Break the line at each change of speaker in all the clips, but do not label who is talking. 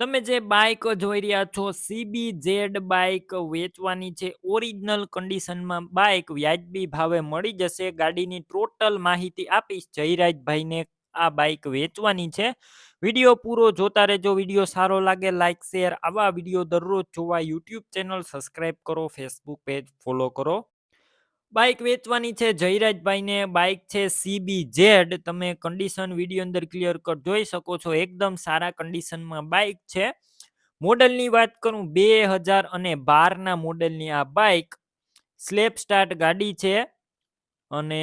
તમે જે બાઈક જોઈ રહ્યા છો સીબી ઝેડ બાઇક વેચવાની છે. ઓરિજિનલ કન્ડિશનમાં બાઇક વ્યાજબી ભાવે મળી જશે. ગાડીની ટોટલ માહિતી આપીશ જયરાજભાઈને આ બાઈક વેચવાની છે. વીડિયો પૂરો જોતા રહેજો. વીડિયો સારો લાગે લાઇક શેર આવા વીડિયો દરરોજ જોવા યુટ્યુબ ચેનલ સબસ્ક્રાઈબ કરો ફેસબુક પેજ ફોલો કરો. બાઈક વેચવાની છે, જયરાજભાઈને બાઈક છે સીબી જેડ તમે કન્ડિશન વીડિયો અંદર ક્લિયર કટ જોઈ શકો છો, એકદમ સારા કન્ડિશનમાં બાઈક છે. મોડલની વાત કરું, બે હજાર અને બારના મોડલની આ બાઈક સ્લેપ સ્ટાર્ટ ગાડી છે. અને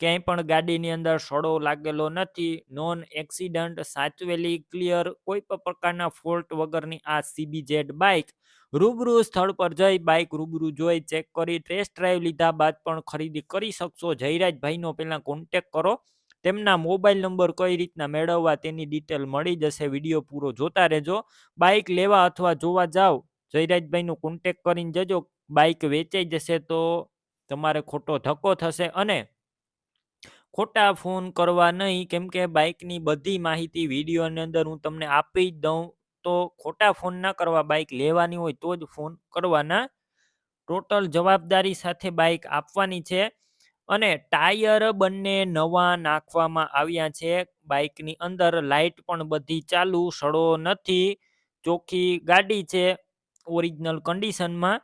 ક્યાંય પણ ગાડીની અંદર સડો લાગેલો નથી. નોન એક્સિડન્ટ, સાચવેલી, ક્લિયર, કોઈ પણ પ્રકારના ફોલ્ટ વગરની આ સીબી ઝેડ બાઇક રૂબરૂ સ્થળ પર જઈ બાઇક રૂબરૂ જોઈ ચેક કરી, ટેસ્ટ ડ્રાઈવ લીધા બાદ પણ ખરીદી કરી શકશો. જયરાજભાઈનો પહેલાં કોન્ટેક કરો. તેમના મોબાઈલ નંબર કઈ રીતના મેળવવા તેની ડિટેલ મળી જશે. વીડિયો પૂરો જોતા રહેજો. બાઇક લેવા અથવા જોવા જાઓ જયરાજભાઈનો કોન્ટેક કરીને જજો. બાઇક વેચાઈ જશે તો તમારે ખોટો ધક્કો થશે અને ખોટા ફોન કરવા નહીં. કેમ કે બાઇકની બધી માહિતી વિડીયોની અંદર હું તમને આપી જ દઉં. તો ખોટા ફોન ના કરવા બાઇક લેવાની હોય તો જ ફોન કરવાના. ટોટલ જવાબદારી સાથે બાઇક આપવાની છે. અને ટાયર બંને નવા નાખવામાં આવ્યા છે. બાઇકની અંદર લાઇટ પણ બધી ચાલુ, સડો નથી. ચોખ્ખી ગાડી છે ઓરિજિનલ કન્ડિશનમાં.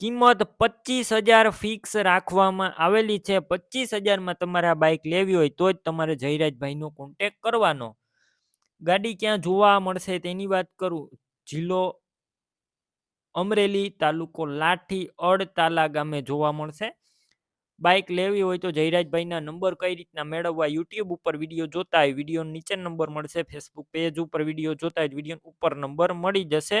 કિંમત પચીસ હજાર ફિક્સ રાખવામાં આવેલી છે. પચીસ હજારમાં તમારે આ બાઇક લેવી હોય તો જ તમારે જયરાજભાઈનો કોન્ટેક કરવાનો. ગાડી ક્યાં જોવા મળશે તેની વાત કરું. જિલ્લો અમરેલી તાલુકો લાઠી અડતાલા ગામે જોવા મળશે. બાઇક લેવી હોય તો જયરાજભાઈના નંબર કઈ રીતના મેળવવા યુટ્યુબ ઉપર વીડિયો જોતા હોય વીડિયો નીચે નંબર મળશે. ફેસબુક પેજ ઉપર વીડિયો જોતા હોય વીડિયો ઉપર નંબર મળી જશે.